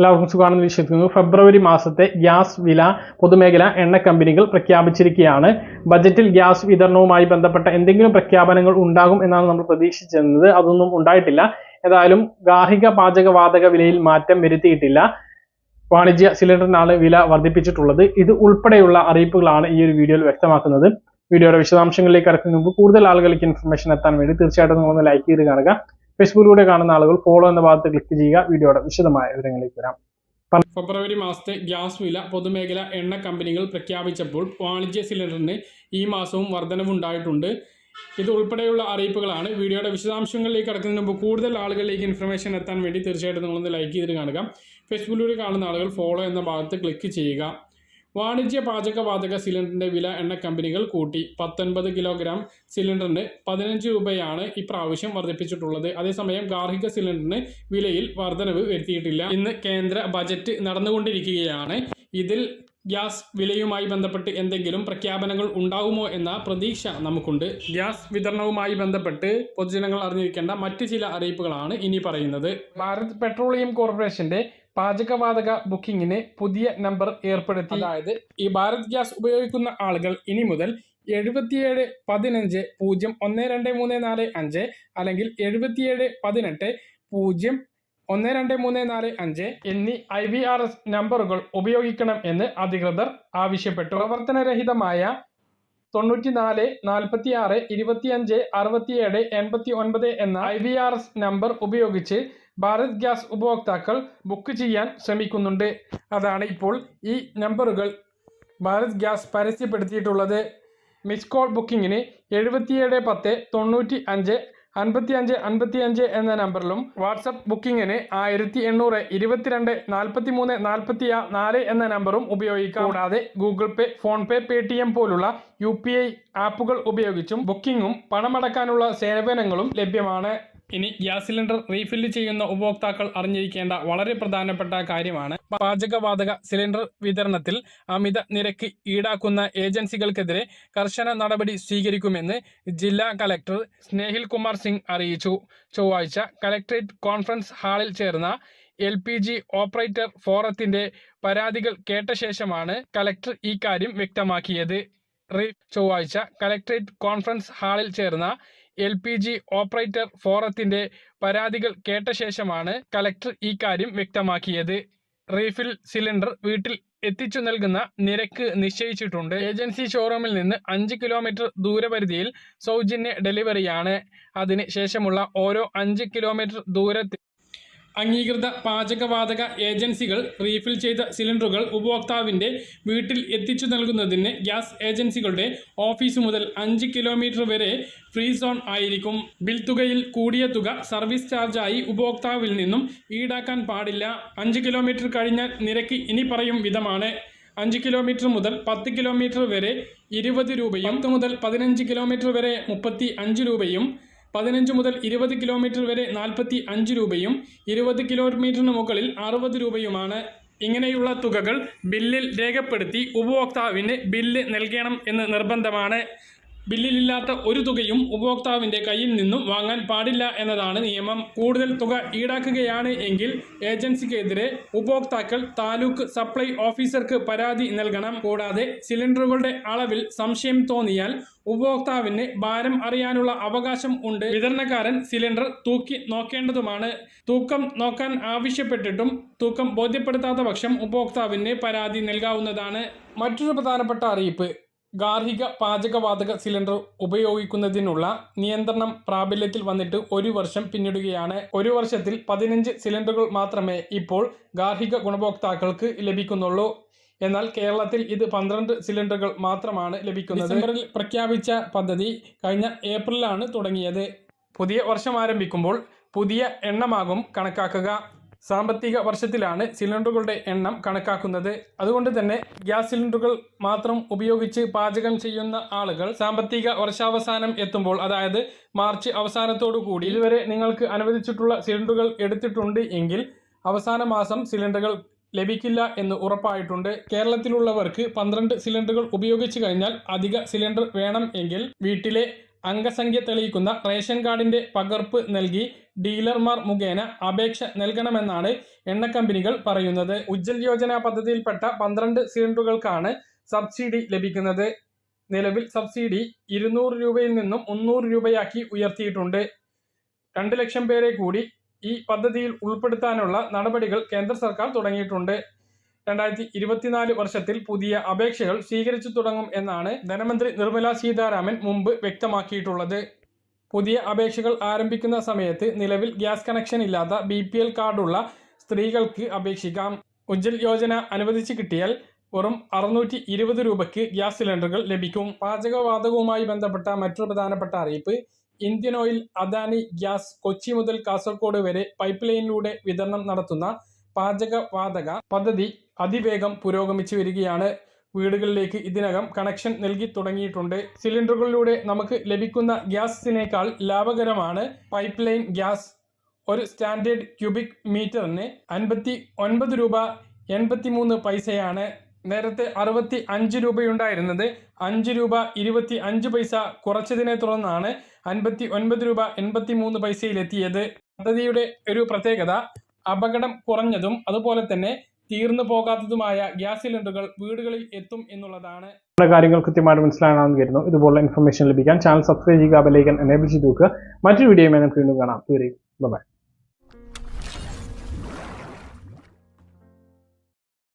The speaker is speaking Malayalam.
എല്ലാവർക്കും സുഖമാണെന്ന് വിശ്വസിക്കുന്നു ഫെബ്രുവരി മാസത്തെ ഗ്യാസ് വില പൊതുമേഖല എണ്ണ കമ്പനികൾ പ്രഖ്യാപിച്ചിരിക്കുകയാണ്. ബജറ്റിൽ ഗ്യാസ് വിതരണവുമായി ബന്ധപ്പെട്ട എന്തെങ്കിലും പ്രഖ്യാപനങ്ങൾ ഉണ്ടാകും എന്നാണ് നമ്മൾ പ്രതീക്ഷിച്ചിരുന്നത്. അതൊന്നും ഉണ്ടായിട്ടില്ല. ഏതായാലും ഗാർഹിക പാചകവാതക വിലയിൽ മാറ്റം വരുത്തിയിട്ടില്ല. വാണിജ്യ സിലിണ്ടറിനാണ് വില വർദ്ധിപ്പിച്ചിട്ടുള്ളത്. ഇത് ഉൾപ്പെടെയുള്ള അറിയിപ്പുകളാണ് ഈ ഒരു വീഡിയോയിൽ വ്യക്തമാക്കുന്നത്. വീഡിയോയുടെ വിശദാംശങ്ങളിലേക്ക് കടക്കുന്നതിന് മുമ്പ് കൂടുതൽ ആളുകൾക്ക് ഇൻഫർമേഷൻ എത്താൻ വേണ്ടി തീർച്ചയായിട്ടും നിങ്ങളൊന്ന് ലൈക്ക് ചെയ്ത് കാണുക. ഫേസ്ബുക്കിലൂടെ കാണുന്ന ആളുകൾ ഫോളോ എന്ന ഭാഗത്ത് ക്ലിക്ക് ചെയ്യുക. വീഡിയോയുടെ വിശദമായ വിവരങ്ങളിലേക്ക് വരാം. ഫെബ്രുവരി മാസത്തെ ഗ്യാസ് വില പൊതുമേഖല എണ്ണ കമ്പനികൾ പ്രഖ്യാപിച്ചപ്പോൾ വാണിജ്യ സിലിണ്ടറിന് ഈ മാസവും വർധനവുണ്ടായിട്ടുണ്ട്. ഇത് ഉൾപ്പെടെയുള്ള അറിയിപ്പുകളാണ്. വീഡിയോയുടെ വിശദാംശങ്ങളിലേക്ക് കടക്കുന്നതിന് മുമ്പ് കൂടുതൽ ആളുകളിലേക്ക് ഇൻഫർമേഷൻ എത്താൻ വേണ്ടി തീർച്ചയായിട്ടും നിങ്ങളൊന്ന് ലൈക്ക് ചെയ്ത് കാണുക. ഫേസ്ബുക്കിലൂടെ കാണുന്ന ആളുകൾ ഫോളോ എന്ന ഭാഗത്ത് ക്ലിക്ക് ചെയ്യുക. വാണിജ്യ പാചകവാതക സിലിണ്ടറിന്റെ വില എണ്ണ കമ്പനികൾ കൂട്ടി. പത്തൊൻപത് കിലോഗ്രാം സിലിണ്ടറിന് പതിനഞ്ച് രൂപയാണ് ഇപ്രാവശ്യം വർദ്ധിപ്പിച്ചിട്ടുള്ളത്. അതേസമയം ഗാർഹിക സിലിണ്ടറിന് വിലയിൽ വർധനവ് വരുത്തിയിട്ടില്ല. ഇന്ന് കേന്ദ്ര ബജറ്റ് നടന്നുകൊണ്ടിരിക്കുകയാണ്. ഇതിൽ ഗ്യാസ് വിലയുമായി ബന്ധപ്പെട്ട് എന്തെങ്കിലും പ്രഖ്യാപനങ്ങൾ ഉണ്ടാകുമോ എന്ന പ്രതീക്ഷ നമുക്കുണ്ട്. ഗ്യാസ് വിതരണവുമായി ബന്ധപ്പെട്ട് പൊതുജനങ്ങൾ അറിഞ്ഞിരിക്കേണ്ട മറ്റ് ചില അറിയിപ്പുകളാണ് ഇനി പറയുന്നത്. ഭാരത് പെട്രോളിയം കോർപ്പറേഷന്റെ പാചകവാതക ബുക്കിങ്ങിന് പുതിയ നമ്പർ ഏർപ്പെടുത്തി. അതായത് ഈ ഭാരത് ഗ്യാസ് ഉപയോഗിക്കുന്ന ആളുകൾ ഇനി മുതൽ എഴുപത്തിയേഴ് പതിനഞ്ച് പൂജ്യം ഒന്ന് രണ്ട് മൂന്ന് നാല് അഞ്ച് അല്ലെങ്കിൽ എഴുപത്തിയേഴ് പതിനെട്ട് പൂജ്യം ഒന്ന് രണ്ട് മൂന്ന് നാല് അഞ്ച് എന്നീ ഐ വി ആർ എസ് നമ്പറുകൾ ഉപയോഗിക്കണം എന്ന് അധികൃതർ ആവശ്യപ്പെട്ടു. പ്രവർത്തനരഹിതമായ തൊണ്ണൂറ്റിനാല് നാൽപ്പത്തി ആറ് ഇരുപത്തിയഞ്ച് അറുപത്തിയേഴ് എൺപത്തി ഒൻപത് എന്ന I V R S number ഉപയോഗിച്ച് ഭാരത് ഗ്യാസ് ഉപഭോക്താക്കൾ ബുക്ക് ചെയ്യാൻ ശ്രമിക്കുന്നുണ്ട്. അതാണ് ഇപ്പോൾ ഈ നമ്പറുകൾ. ഭാരത് ഗ്യാസ് പരസ്യപ്പെടുത്തിയിട്ടുള്ളത് മിസ് കോൾ ബുക്കിങ്ങിന് എഴുപത്തിയേഴ് പത്ത് തൊണ്ണൂറ്റി അഞ്ച് അൻപത്തി അഞ്ച് അൻപത്തി അഞ്ച് എന്ന നമ്പറിലും വാട്സപ്പ് ബുക്കിങ്ങിന് ആയിരത്തി എണ്ണൂറ് ഇരുപത്തിരണ്ട് നാൽപ്പത്തി മൂന്ന് നാൽപ്പത്തി നാല് എന്ന നമ്പറും ഉപയോഗിക്കാം. കൂടാതെ ഗൂഗിൾ പേ PhonePe Paytm പോലുള്ള യു പി ഐ ആപ്പുകൾ ഉപയോഗിച്ചും ബുക്കിങ്ങും പണമടക്കാനുള്ള സേവനങ്ങളും ലഭ്യമാണ്. ഇനി ഗ്യാസ് സിലിണ്ടർ റീഫില്ല് ചെയ്യുന്ന ഉപഭോക്താക്കൾ അറിഞ്ഞിരിക്കേണ്ട വളരെ പ്രധാനപ്പെട്ട കാര്യമാണ്. പാചകവാതക സിലിണ്ടർ വിതരണത്തിൽ അമിത നിരക്ക് ഈടാക്കുന്ന ഏജൻസികൾക്കെതിരെ കർശന നടപടി സ്വീകരിക്കുമെന്ന് ജില്ലാ കലക്ടർ സ്നേഹിൽ കുമാർ സിംഗ് അറിയിച്ചു. ചൊവ്വാഴ്ച കലക്ടറേറ്റ് കോൺഫറൻസ് ഹാളിൽ ചേർന്ന എൽ പി ജി ഓപ്പറേറ്റർ ഫോറത്തിന്റെ പരാതികൾ കേട്ട ശേഷമാണ് കലക്ടർ ഇക്കാര്യം വ്യക്തമാക്കിയത്. ചൊവ്വാഴ്ച കലക്ടറേറ്റ് കോൺഫറൻസ് ഹാളിൽ ചേർന്ന എൽ പി ജി ഓപ്പറേറ്റർ ഫോറത്തിന്റെ പരാതികൾ കേട്ട ശേഷമാണ് കലക്ടർ ഇക്കാര്യം വ്യക്തമാക്കിയത്. റീഫിൽ സിലിണ്ടർ വീട്ടിൽ എത്തിച്ചു നൽകുന്ന നിരക്ക് നിശ്ചയിച്ചിട്ടുണ്ട്. ഏജൻസി ഷോറൂമിൽ നിന്ന് അഞ്ച് കിലോമീറ്റർ ദൂരപരിധിയിൽ സൗജന്യ ഡെലിവറിയാണ്. അതിന് ശേഷമുള്ള ഓരോ അഞ്ച് കിലോമീറ്റർ ദൂരത്തിൽ അംഗീകൃത പാചകവാതക ഏജൻസികൾ റീഫിൽ ചെയ്ത സിലിണ്ടറുകൾ ഉപഭോക്താവിന്റെ വീട്ടിൽ എത്തിച്ചു നൽകുന്നതിന് ഗ്യാസ് ഏജൻസികളുടെ ഓഫീസ് മുതൽ അഞ്ച് കിലോമീറ്റർ വരെ ഫ്രീ സോൺ ആയിരിക്കും. ബിൽ തുകയിൽ കൂടിയ തുക സർവീസ് ചാർജായി ഉപഭോക്താവിൽ നിന്നും ഈടാക്കാൻ പാടില്ല. അഞ്ച് കിലോമീറ്റർ കഴിഞ്ഞാൽ നിരക്ക് ഇനി പറയും വിധമാണ്. അഞ്ച് കിലോമീറ്റർ മുതൽ പത്ത് കിലോമീറ്റർ വരെ ഇരുപത് രൂപയും പത്ത് മുതൽ പതിനഞ്ച് കിലോമീറ്റർ വരെ മുപ്പത്തി അഞ്ച് രൂപയും പതിനഞ്ച് മുതൽ ഇരുപത് കിലോമീറ്റർ വരെ നാൽപ്പത്തി അഞ്ച് രൂപയും ഇരുപത് കിലോമീറ്ററിന് മുകളിൽ അറുപത് രൂപയുമാണ്. ഇങ്ങനെയുള്ള തുകകൾ ബില്ലിൽ രേഖപ്പെടുത്തി ഉപഭോക്താവിന് ബില്ല് നൽകണം എന്ന് നിർബന്ധമാണ്. ബില്ലിലില്ലാത്ത ഒരു തുകയും ഉപഭോക്താവിന്റെ കയ്യിൽ നിന്നും വാങ്ങാൻ പാടില്ല എന്നതാണ് നിയമം. കൂടുതൽ തുക ഈടാക്കുകയാണ് എങ്കിൽ ഏജൻസിക്കെതിരെ ഉപഭോക്താക്കൾ താലൂക്ക് സപ്ലൈ ഓഫീസർക്ക് പരാതി നൽകണം. കൂടാതെ സിലിണ്ടറുകളുടെ അളവിൽ സംശയം തോന്നിയാൽ ഉപഭോക്താവിന് ഭാരം അറിയാനുള്ള അവകാശം ഉണ്ട്. വിതരണക്കാരൻ സിലിണ്ടർ തൂക്കി നോക്കേണ്ടതുമാണ്. തൂക്കം നോക്കാൻ ആവശ്യപ്പെട്ടിട്ടും തൂക്കം ബോധ്യപ്പെടുത്താത്ത പക്ഷം ഉപഭോക്താവിന് പരാതി നൽകാവുന്നതാണ്. മറ്റൊരു പ്രധാനപ്പെട്ട അറിയിപ്പ്. ഗാർഹിക പാചകവാതക സിലിണ്ടർ ഉപയോഗിക്കുന്നതിനുള്ള നിയന്ത്രണം പ്രാബല്യത്തിൽ വന്നിട്ട് ഒരു വർഷം പിന്നിടുകയാണ്. ഒരു വർഷത്തിൽ പതിനഞ്ച് സിലിണ്ടറുകൾ മാത്രമേ ഇപ്പോൾ ഗാർഹിക ഗുണഭോക്താക്കൾക്ക് ലഭിക്കുന്നുള്ളൂ. എന്നാൽ കേരളത്തിൽ ഇത് പന്ത്രണ്ട് സിലിണ്ടറുകൾ മാത്രമാണ് ലഭിക്കുന്നത്. ഡിസംബറിൽ പ്രഖ്യാപിച്ച പദ്ധതി കഴിഞ്ഞ ഏപ്രിലാണ് തുടങ്ങിയത്. പുതിയ വർഷം ആരംഭിക്കുമ്പോൾ പുതിയ എണ്ണമാകും കണക്കാക്കുക. സാമ്പത്തിക വർഷത്തിലാണ് സിലിണ്ടറുകളുടെ എണ്ണം കണക്കാക്കുന്നത്. അതുകൊണ്ട് തന്നെ ഗ്യാസ് സിലിണ്ടറുകൾ മാത്രം ഉപയോഗിച്ച് പാചകം ചെയ്യുന്ന ആളുകൾ സാമ്പത്തിക വർഷാവസാനം എത്തുമ്പോൾ അതായത് മാർച്ച് അവസാനത്തോടു കൂടി ഇതുവരെ നിങ്ങൾക്ക് അനുവദിച്ചിട്ടുള്ള സിലിണ്ടറുകൾ എടുത്തിട്ടുണ്ട് എങ്കിൽ അവസാന മാസം സിലിണ്ടറുകൾ ലഭിക്കില്ല എന്ന് ഉറപ്പായിട്ടുണ്ട്. കേരളത്തിലുള്ളവർക്ക് പന്ത്രണ്ട് സിലിണ്ടറുകൾ ഉപയോഗിച്ചു കഴിഞ്ഞാൽ അധിക സിലിണ്ടർ വേണം എങ്കിൽ വീട്ടിലെ അംഗസംഖ്യ തെളിയിക്കുന്ന റേഷൻ കാർഡിന്റെ പകർപ്പ് നൽകി ഡീലർമാർ മുഖേന അപേക്ഷ നൽകണമെന്നാണ് എണ്ണ കമ്പനികൾ പറയുന്നത്. ഉജ്ജൽ യോജന പദ്ധതിയിൽപ്പെട്ട പന്ത്രണ്ട് സിലിണ്ടറുകൾക്കാണ് സബ്സിഡി ലഭിക്കുന്നത്. നിലവിൽ സബ്സിഡി ഇരുന്നൂറ് രൂപയിൽ നിന്നും മുന്നൂറ് രൂപയാക്കി ഉയർത്തിയിട്ടുണ്ട്. രണ്ട് ലക്ഷം പേരെ കൂടി ഈ പദ്ധതിയിൽ ഉൾപ്പെടുത്താനുള്ള നടപടികൾ കേന്ദ്ര സർക്കാർ തുടങ്ങിയിട്ടുണ്ട്. രണ്ടായിരത്തി ഇരുപത്തിനാല് വർഷത്തിൽ പുതിയ അപേക്ഷകൾ സ്വീകരിച്ചു തുടങ്ങും എന്നാണ് ധനമന്ത്രി നിർമ്മല സീതാരാമൻ മുമ്പ് വ്യക്തമാക്കിയിട്ടുള്ളത്. പുതിയ അപേക്ഷകൾ ആരംഭിക്കുന്ന സമയത്ത് നിലവിൽ ഗ്യാസ് കണക്ഷൻ ഇല്ലാത്ത ബി പി എൽ കാർഡുള്ള സ്ത്രീകൾക്ക് അപേക്ഷിക്കാം. ഉജ്ജൽ യോജന അനുവദിച്ച് കിട്ടിയാൽ വെറും അറുന്നൂറ്റി ഇരുപത് രൂപയ്ക്ക് ഗ്യാസ് സിലിണ്ടറുകൾ ലഭിക്കും. പാചകവാതകവുമായി ബന്ധപ്പെട്ട മറ്റൊരു പ്രധാനപ്പെട്ട അറിയിപ്പ് Indian Oil Adani Gas Kochi മുതൽ കാസർഗോഡ് വരെ പൈപ്പ് ലൈനിലൂടെ വിതരണം നടത്തുന്ന പാചകവാതക പദ്ധതി അതിവേഗം പുരോഗമിച്ചു വരികയാണ്. വീടുകളിലേക്ക് ഇതിനകം കണക്ഷൻ നൽകി തുടങ്ങിയിട്ടുണ്ട്. സിലിണ്ടറുകളിലൂടെ നമുക്ക് ലഭിക്കുന്ന ഗ്യാസിനേക്കാൾ ലാഭകരമാണ് പൈപ്പ് ലൈൻ ഗ്യാസ്. ഒരു സ്റ്റാൻഡേർഡ് ക്യൂബിക് മീറ്ററിന് അൻപത്തി ഒൻപത് രൂപ എൺപത്തി മൂന്ന് പൈസയാണ്. നേരത്തെ അറുപത്തി അഞ്ച് രൂപയുണ്ടായിരുന്നത്. അഞ്ച് രൂപ ഇരുപത്തി അഞ്ച് പൈസ കുറച്ചതിനെ തുടർന്നാണ് അൻപത്തി ഒൻപത് രൂപ എൺപത്തി മൂന്ന് പൈസയിലെത്തിയത്. പദ്ധതിയുടെ ഒരു പ്രത്യേകത അപകടം കുറഞ്ഞതും അതുപോലെ തന്നെ തീർന്നു പോകാത്തതുമായ ഗ്യാസ് സിലിണ്ടറുകൾ വീടുകളിൽ എത്തും എന്നുള്ളതാണ് കാര്യങ്ങൾ കൃത്യമായിട്ട് മനസ്സിലാകണമെന്ന് കരുതുന്നു. ഇതുപോലുള്ള ഇൻഫർമേഷൻ ലഭിക്കാൻ ചാനൽ സബ്സ്ക്രൈബ് ചെയ്യുക ബെലൈക്കൻ എനേബിൾ ചെയ്ത് നോക്കുക മറ്റൊരു വീഡിയോയുമായി നമുക്ക് വീണ്ടും കാണാം. ബൈ